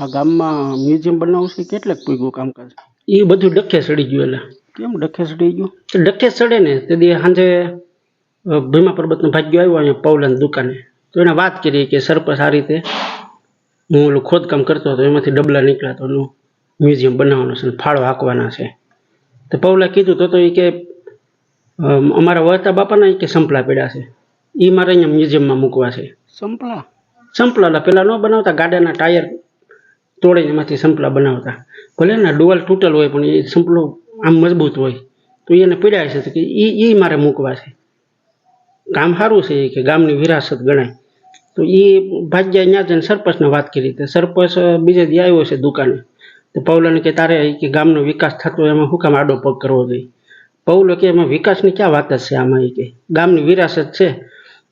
આ ગામમાં મ્યુઝિયમ બનાવશે કેટલાક પૂગ્યું કામકાજ? એ બધું ડખે સડી ગયું એટલે. કેમ ડખે સડી ગયું? તો ડખે સડે ને તે દી સાંજે ભીમા પર્વતનો ભાગ્યો આવ્યો અહીંયા પૌલાની દુકાને. તો એને વાત કરી કે સરપંચ આ રીતે હું ઓલું ખોદકામ કરતો હતો એમાંથી ડબલા નીકળ્યા તો એનું મ્યુઝિયમ બનાવવાનું છે ફાળો હાંકવાના છે. તો પૌલા કીધું તો તો એ કે અમારા વળતા બાપાના કે સંપલા પડ્યા છે. એ મારે અહીંયા મ્યુઝિયમમાં મૂકવા છે. સંપલા? સંપલા પેલા ન બનાવતા ગાડાના ટાયર તોડીને એમાંથી સંપલા બનાવતા. ભલે ને ડોલ તૂટેલ હોય પણ એ સંપલો આમ મજબૂત હોય, તો એને પીડાય છે કે એ એ મારે મૂકવા છે. કામ સારું છે કે ગામની વિરાસત ગણાય. તો એ ભાગ્યા ત્યાં જઈને સરપંચને વાત કરી તો સરપંચ બીજે દી આવ્યો છે દુકાને. તો પૌલને કે તારે કે ગામનો વિકાસ થતો એમાં શું કામ આડો પગ કરવો જોઈએ? પૌલો કે એમાં વિકાસની ક્યાં વાત જ છે આમાં એ કે? ગામની વિરાસત છે,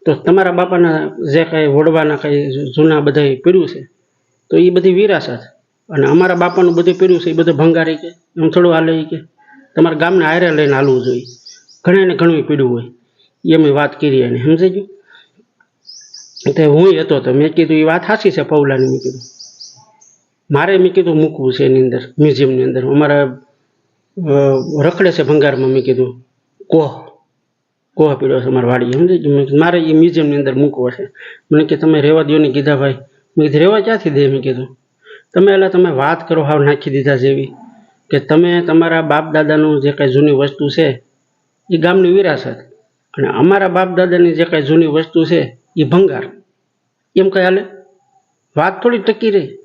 તો તમારા બાપાના જે કાંઈ વડવાના કાંઈ જૂના બધા પીડ્યું છે? તો એ બધી વિરાસત. અને અમારા બાપાનું બધું પીડ્યું છે એ બધું ભંગારી કે, એમ થોડું હાલે કે, તમારા ગામને આયરે લઈને હાલવું જોઈએ. ઘણાને ઘણું પીડ્યું હોય. એ અમે વાત કરી એને સમજાઈ ગયું તે હું હતો તો મેં કીધું એ વાત સાચી છે પૌલાની મેં કીધું. મારે, મેં કીધું, મૂકવું છે એની અંદર, મ્યુઝિયમની અંદર. અમારા રખડે છે ભંગારમાં, મેં કીધું, કોહ કોહ પીડ્યો છે મારા વાડીએ સમજાઈ ગયું મારે એ મ્યુઝિયમની અંદર મૂકવો છે. મને કે, તમે રહેવા દો ને કીધા ભાઈ મેં કીધું રહેવા ક્યાંથી દે? મેં કીધું, તમે એટલે તમે વાત કરો, હાવ નાખી દીધા જેવી. કે તમે તમારા બાપ દાદાનું જે કાંઈ જૂની વસ્તુ છે, એ ગામની વિરાસત. અને અમારા બાપ દાદાની જે કાંઈ જૂની વસ્તુ છે, એ ભંગાર. એમ કંઈ હાલે? વાત થોડી ટકી રહી.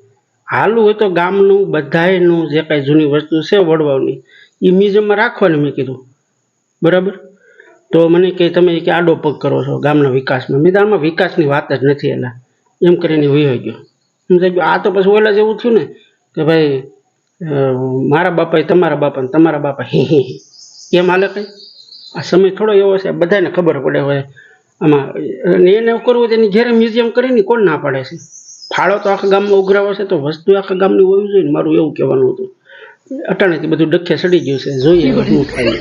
હાલું હોય તો ગામનું, બધાયનું જે કાંઈ જૂની વસ્તુ છે વડવાની એ મ્યુઝિયમમાં રાખવાની, મેં કીધું. બરાબર? તો મને કે, તમે કે આડો પગ કરો છો ગામના વિકાસમાં. મેં આમાં વિકાસની વાત જ નથી એલા. એમ કરીને વહી ગયો. સમજાઈ ગયો. આ તો પછી ઓલા જેવું થયું ને, કે ભાઈ મારા બાપાએ તમારા બાપા ને તમારા બાપા હે હે. એમ હાલે કઈ? આ સમય થોડો એવો છે, બધાને ખબર પડે હોય આમાં એને એવું કરવું એની ઘેરે મ્યુઝિયમ કરીને કોણ ના પાડે છે? ફાળો તો આખા ગામમાં ઉઘરાવો છે, તો વસ્તુ આખા ગામની હોવી જોઈએ ને. મારું એવું કહેવાનું હતું. અટાણેથી બધું ડખે સડી ગયું છે, જોઈએ શું થાય.